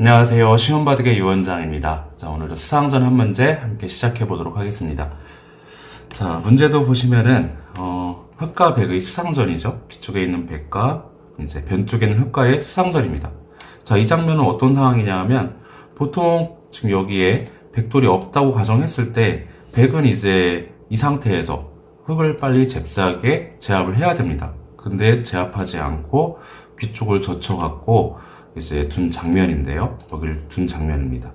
안녕하세요. 시험바둑의 유원장입니다. 자, 오늘도 수상전 한 문제 함께 시작해 보도록 하겠습니다. 자, 문제도 보시면은, 어, 흑과 백의 수상전이죠. 뒤쪽에 있는 백과 이제 변 쪽에는 흑과의 수상전입니다. 자, 이 장면은 어떤 상황이냐 하면, 보통 지금 여기에 백돌이 없다고 가정했을 때, 백은 이제 이 상태에서 흑을 빨리 잽싸게 제압을 해야 됩니다. 근데 제압하지 않고 뒤쪽을 젖혀갖고 이제 둔 장면인데요. 여기를 둔 장면입니다.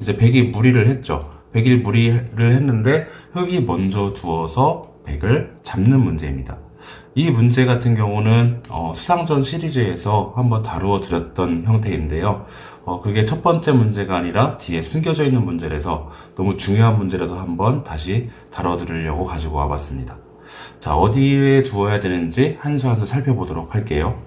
이제 백이 무리를 했죠. 백이 무리를 했는데 흑이 먼저 두어서 백을 잡는 문제입니다. 이 문제 같은 경우는 어, 수상전 시리즈에서 한번 다루어 드렸던 형태인데요. 어, 그게 첫 번째 문제가 아니라 뒤에 숨겨져 있는 문제라서 너무 중요한 문제라서 한번 다시 다뤄 드리려고 가지고 와봤습니다. 자, 어디에 두어야 되는지 한 수 한 수 살펴보도록 할게요.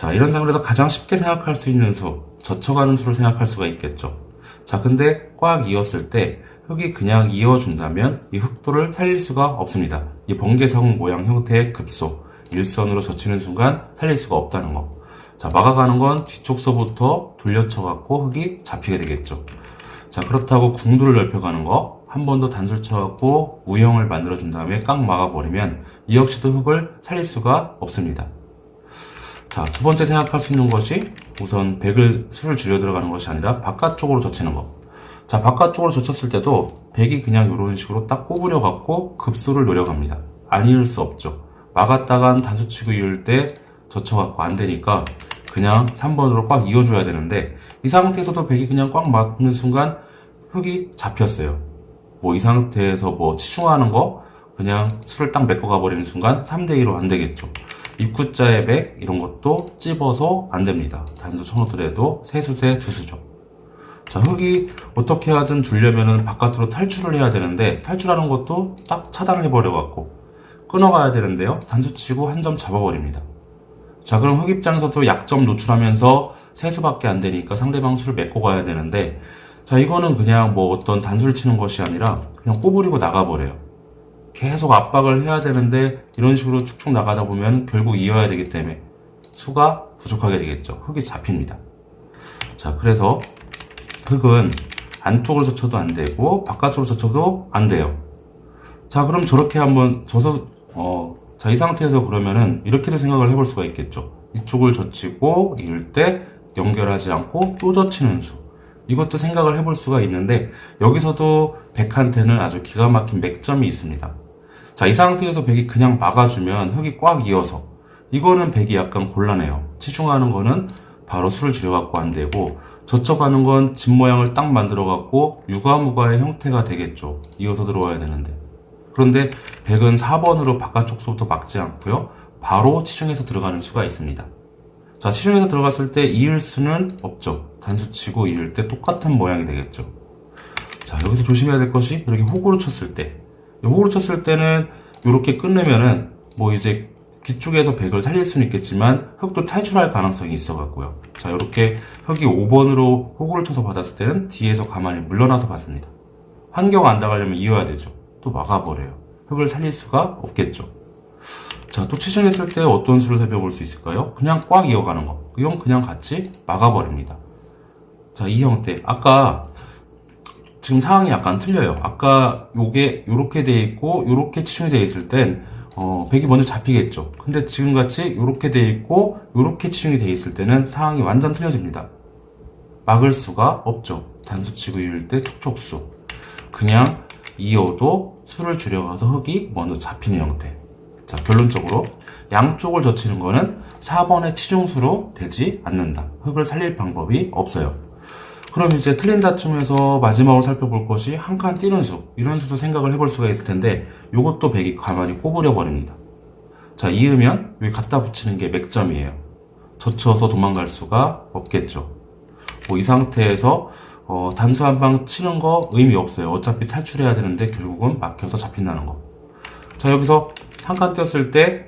자, 이런 장면에서 가장 쉽게 생각할 수 있는 수, 젖혀가는 수를 생각할 수가 있겠죠. 자, 근데 꽉 이었을 때 흙이 그냥 이어준다면 이 흑도를 살릴 수가 없습니다. 이 번개성 모양 형태의 급소, 일선으로 젖히는 순간 살릴 수가 없다는 거. 자, 막아가는 건 뒤쪽서부터 돌려쳐갖고 흙이 잡히게 되겠죠. 자, 그렇다고 궁도를 넓혀가는 거, 한 번 더 단술 쳐갖고 우형을 만들어준 다음에 깡 막아버리면 이 역시도 흙을 살릴 수가 없습니다. 자, 두 번째 생각할 수 있는 것이 우선 백을 수를 줄여 들어가는 것이 아니라 바깥쪽으로 젖히는 것. 자, 바깥쪽으로 젖혔을 때도 백이 그냥 이런 식으로 딱 꼬부려 갖고 급소를 노려갑니다. 안 이을 수 없죠. 막았다간 단수치고 이을 때 젖혀갖고 안 되니까 그냥 3번으로 꽉 이어줘야 되는데 이 상태에서도 백이 그냥 꽉 막는 순간 흙이 잡혔어요. 뭐 이 상태에서 뭐 치중하는 거 그냥 술을 딱 메꿔 가 버리는 순간 3대2로 안 되겠죠. 입구자의 백 이런 것도 찝어서 안 됩니다. 단수 쳐놓더라도 세 수대 두 수죠. 자 흙이 어떻게 하든 줄려면은 바깥으로 탈출을 해야 되는데 탈출하는 것도 딱 차단을 해버려 갖고 끊어가야 되는데요. 단수 치고 한 점 잡아버립니다. 자 그럼 흙 입장에서도 약점 노출하면서 세수밖에 안 되니까 상대방 수를 메꿔 가야 되는데 자 이거는 그냥 뭐 어떤 단수를 치는 것이 아니라 그냥 꼬부리고 나가버려요. 계속 압박을 해야 되는데 이런 식으로 쭉쭉 나가다 보면 결국 이어야 되기 때문에 수가 부족하게 되겠죠. 흙이 잡힙니다. 자, 그래서 흙은 안쪽으로 젖혀도 안 되고 바깥쪽으로 젖혀도 안 돼요. 자, 그럼 저렇게 한번 져서 어, 자, 이 상태에서 그러면은 이렇게도 생각을 해볼 수가 있겠죠. 이쪽을 젖히고 이을 때 연결하지 않고 또 젖히는 수. 이것도 생각을 해볼 수가 있는데 여기서도 백한테는 아주 기가 막힌 맥점이 있습니다. 자, 이 상태에서 백이 그냥 막아주면 흙이 꽉 이어서 이거는 백이 약간 곤란해요. 치중하는 거는 바로 수를 줄여갖고 안 되고 젖혀가는 건 집 모양을 딱 만들어갖고 유가무가의 형태가 되겠죠. 이어서 들어와야 되는데. 그런데 백은 4번으로 바깥쪽서부터 막지 않고요. 바로 치중해서 들어가는 수가 있습니다. 자, 치중해서 들어갔을 때 이을 수는 없죠. 단수치고 이을 때 똑같은 모양이 되겠죠. 자, 여기서 조심해야 될 것이 이렇게 호구로 쳤을 때. 호구로 쳤을 때는 이렇게 끝내면은 뭐 이제 뒤쪽에서 백을 살릴 수는 있겠지만 흙도 탈출할 가능성이 있어 갖고요. 자, 이렇게 흙이 5번으로 호구를 쳐서 받았을 때는 뒤에서 가만히 물러나서 받습니다. 환경 안 나가려면 이어야 되죠. 또 막아버려요. 흙을 살릴 수가 없겠죠. 자, 또 치중했을 때 어떤 수를 살펴볼 수 있을까요? 그냥 꽉 이어가는 거. 이건 그냥 같이 막아버립니다. 자, 이 형태. 아까 지금 상황이 약간 틀려요. 아까 요게 요렇게 돼 있고 요렇게 치중이 돼 있을 땐 어, 백이 먼저 잡히겠죠. 근데 지금 같이 요렇게 돼 있고 요렇게 치중이 돼 있을 때는 상황이 완전 틀려집니다. 막을 수가 없죠. 단수치고 이을 때 촉촉수. 그냥 이어도 수를 줄여가서 흙이 먼저 잡히는 형태. 자, 결론적으로 양쪽을 젖히는 거는 4번의 치중수로 되지 않는다. 흙을 살릴 방법이 없어요. 그럼 이제 틀린다 쯤에서 마지막으로 살펴볼 것이 한칸 뛰는 수. 이런 수도 생각을 해볼 수가 있을 텐데 이것도 백이 가만히 꼬부려 버립니다. 자, 이으면 여기 갖다 붙이는 게 맥점이에요. 젖혀서 도망갈 수가 없겠죠. 뭐 이 상태에서 어, 단수 한 방 치는 거 의미 없어요. 어차피 탈출해야 되는데 결국은 막혀서 잡힌다는 거. 자, 여기서 한칸 뛰었을 때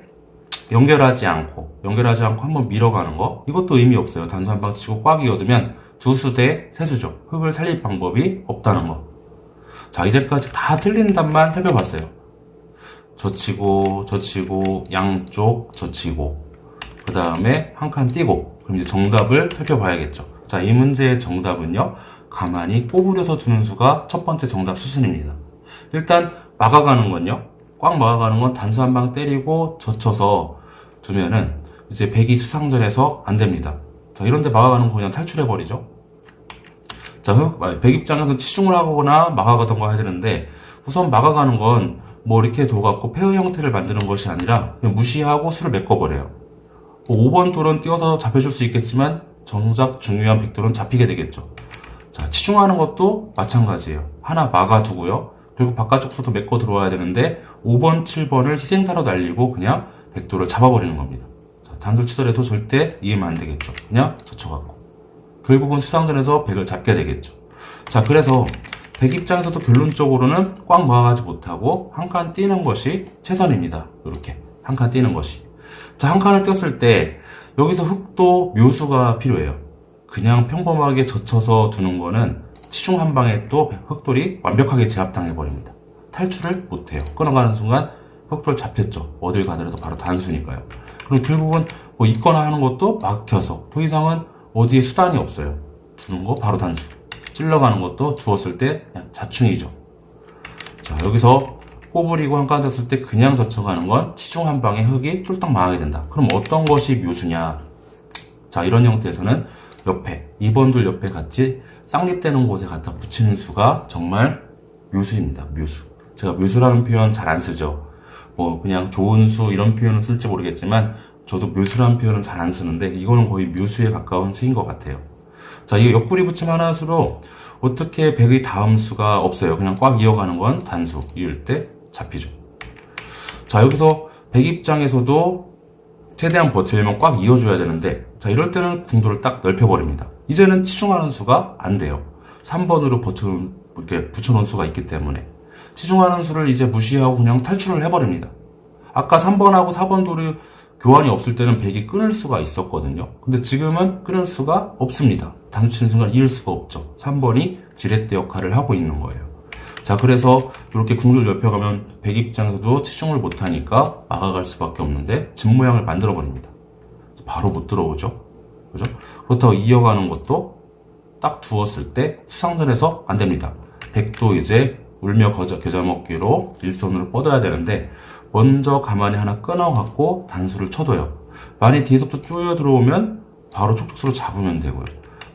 연결하지 않고 연결하지 않고 한번 밀어가는 거 이것도 의미 없어요. 단수 한 방 치고 꽉 이어두면 두수대 세수죠. 흙을 살릴 방법이 없다는 거. 자, 이제까지 다 틀린 답만 살펴봤어요. 젖히고, 젖히고, 양쪽 젖히고, 그 다음에 한 칸 띄고, 그럼 이제 정답을 살펴봐야겠죠. 자, 자, 이 문제의 정답은요. 가만히 꼬부려서 두는 수가 첫 번째 정답 수순입니다. 일단 막아가는 건요. 꽉 막아가는 건 단수 한 방 때리고 젖혀서 두면은 이제 백이 수상전에서 안 됩니다. 자, 이런데 막아가는 거 그냥 탈출해버리죠. 자, 흑, 아니, 백 입장에서 치중을 하거나 막아가던 거 해야 되는데 우선 막아가는 건 뭐 이렇게 둬갖고 페어 형태를 만드는 것이 아니라 무시하고 수를 메꿔버려요. 5번 돌은 띄워서 잡혀줄 수 있겠지만 정작 중요한 백돌은 잡히게 되겠죠. 자, 치중하는 것도 마찬가지예요. 하나 막아두고요. 그리고 바깥쪽 수도 메꿔 들어와야 되는데 5번, 7번을 희생타로 날리고 그냥 백돌을 잡아버리는 겁니다. 자, 단수 치더라도 절대 이해면 안 되겠죠. 그냥 젖혀갖고. 결국은 수상전에서 백을 잡게 되겠죠. 자, 그래서 백 입장에서도 결론적으로는 꽉 막아가지 못하고 한 칸 뛰는 것이 최선입니다. 이렇게 한 칸 뛰는 것이. 자, 한 칸을 뛰었을 때 여기서 흑도 묘수가 필요해요. 그냥 평범하게 젖혀서 두는 거는 치중 한 방에 또 흑돌이 완벽하게 제압당해 버립니다. 탈출을 못해요. 끊어가는 순간 흑돌 잡혔죠. 어딜 가더라도 바로 단수니까요. 그리고 결국은 뭐 있거나 하는 것도 막혀서 더 이상은 어디에 수단이 없어요. 두는 거 바로 단수. 찔러가는 것도 두었을 때 그냥 자충이죠. 자 여기서 꼬부리고 한칸 떴을 때 그냥 젖혀가는 건 치중 한 방에 흙이 쫄딱 망하게 된다. 그럼 어떤 것이 묘수냐? 자 이런 형태에서는 옆에 2번들 옆에 같이 쌍립되는 곳에 갖다 붙이는 수가 정말 묘수입니다. 묘수. 제가 묘수라는 표현 잘 안 쓰죠. 뭐 그냥 좋은 수 이런 표현은 쓸지 모르겠지만 저도 묘수라는 표현은 잘 안 쓰는데 이거는 거의 묘수에 가까운 수인 것 같아요. 자, 이 옆구리 붙임 하나 수로 어떻게 백의 다음 수가 없어요. 그냥 꽉 이어가는 건 단수. 이을 때 잡히죠. 자, 여기서 백 입장에서도 최대한 버티려면 꽉 이어줘야 되는데, 자, 이럴 때는 궁도를 딱 넓혀버립니다. 이제는 치중하는 수가 안 돼요. 3번으로 버튼, 이렇게 붙여놓은 수가 있기 때문에. 치중하는 수를 이제 무시하고 그냥 탈출을 해버립니다. 아까 3번하고 4번 돌이 교환이 없을 때는 백이 끊을 수가 있었거든요. 근데 지금은 끊을 수가 없습니다. 단수 치는 순간 이을 수가 없죠. 3번이 지렛대 역할을 하고 있는 거예요. 자, 그래서 이렇게 궁을 넓혀가면 백 입장에서도 치중을 못하니까 막아갈 수밖에 없는데 집 모양을 만들어 버립니다. 바로 못 들어오죠. 그죠? 그렇다고 이어가는 것도 딱 두었을 때 수상전에서 안 됩니다. 백도 이제 울며 거저 겨자 먹기로 일선으로 뻗어야 되는데 먼저 가만히 하나 끊어갖고 단수를 쳐둬요. 만약 뒤에서부터 쪼여 들어오면 바로 촉촉수로 잡으면 되고요.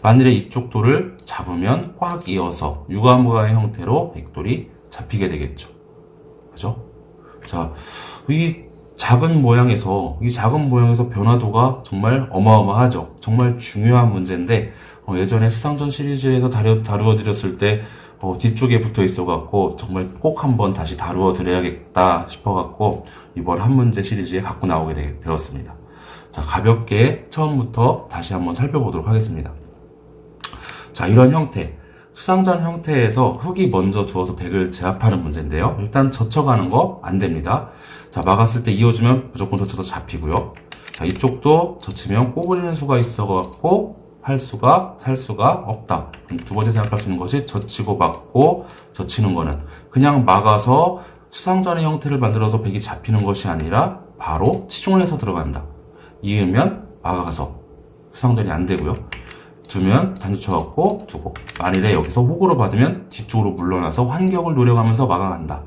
만일에 이쪽 돌을 잡으면 꽉 이어서 유가무가의 형태로 백돌이 잡히게 되겠죠. 그죠? 자, 이 작은 모양에서, 이 작은 모양에서 변화도가 정말 어마어마하죠. 정말 중요한 문제인데, 어, 예전에 수상전 시리즈에서 다루, 다루어 드렸을 때, 어, 뒤쪽에 붙어 있어 갖고, 정말 꼭 한번 다시 다루어 드려야겠다 싶어 갖고, 이번 한 문제 시리즈에 갖고 나오게 되, 되었습니다. 자, 가볍게 처음부터 다시 한번 살펴보도록 하겠습니다. 자, 이런 형태. 수상전 형태에서 흙이 먼저 주어서 백을 제압하는 문제인데요. 일단 젖혀가는 거 안 됩니다. 자, 막았을 때 이어주면 무조건 젖혀서 잡히고요. 자, 이쪽도 젖히면 꼬부리는 수가 있어갖고 할 수가, 살 수가 없다. 두 번째 생각할 수 있는 것이 젖히고 막고 젖히는 거는 그냥 막아서 수상전의 형태를 만들어서 백이 잡히는 것이 아니라 바로 치중을 해서 들어간다. 이으면 막아가서 수상전이 안 되고요. 두면 단수 쳐갖고 두고 만일에 여기서 호구로 받으면 뒤쪽으로 물러나서 환격을 노려가면서 막아간다.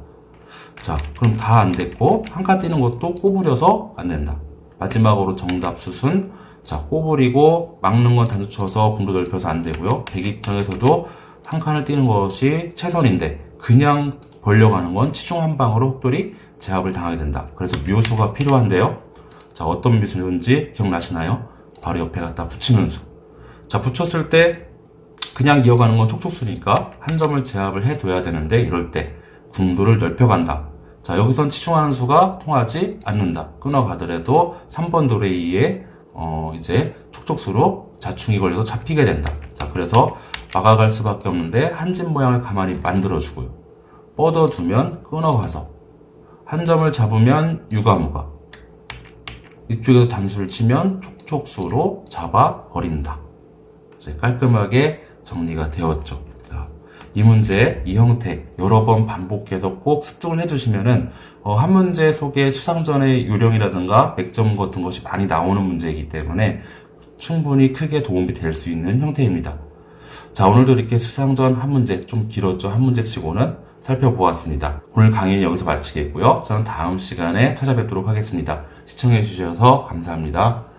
자 그럼 다 안 됐고 한 칸 뛰는 것도 꼬부려서 안 된다. 마지막으로 정답 수순 자 꼬부리고 막는 건 단수 쳐서 궁도 넓혀서 안 되고요. 백 입장에서도 한 칸을 뛰는 것이 최선인데 그냥 벌려가는 건 치중 한 방으로 혹돌이 제압을 당하게 된다. 그래서 묘수가 필요한데요. 자 어떤 묘수인지 기억나시나요? 바로 옆에 갖다 붙이는 수. 자, 붙였을 때 그냥 이어가는 건 촉촉수니까 한 점을 제압을 해둬야 되는데 이럴 때 궁도를 넓혀간다. 자, 여기선 치중하는 수가 통하지 않는다. 끊어가더라도 3번 돌에 의해 어, 이제 촉촉수로 자충이 걸려서 잡히게 된다. 자, 그래서 막아갈 수밖에 없는데 한집 모양을 가만히 만들어주고요. 뻗어두면 끊어가서 한 점을 잡으면 유가무가 이쪽에서 단수를 치면 촉촉수로 잡아버린다. 이제 깔끔하게 정리가 되었죠. 자, 이 문제, 이 형태 여러 번 반복해서 꼭 습득을 해주시면은 어, 한 문제 속에 수상전의 요령이라든가 맥점 같은 것이 많이 나오는 문제이기 때문에 충분히 크게 도움이 될 수 있는 형태입니다. 자, 오늘도 이렇게 수상전 한 문제, 좀 길었죠? 한 문제 치고는 살펴보았습니다. 오늘 강의는 여기서 마치겠고요. 저는 다음 시간에 찾아뵙도록 하겠습니다. 시청해주셔서 감사합니다.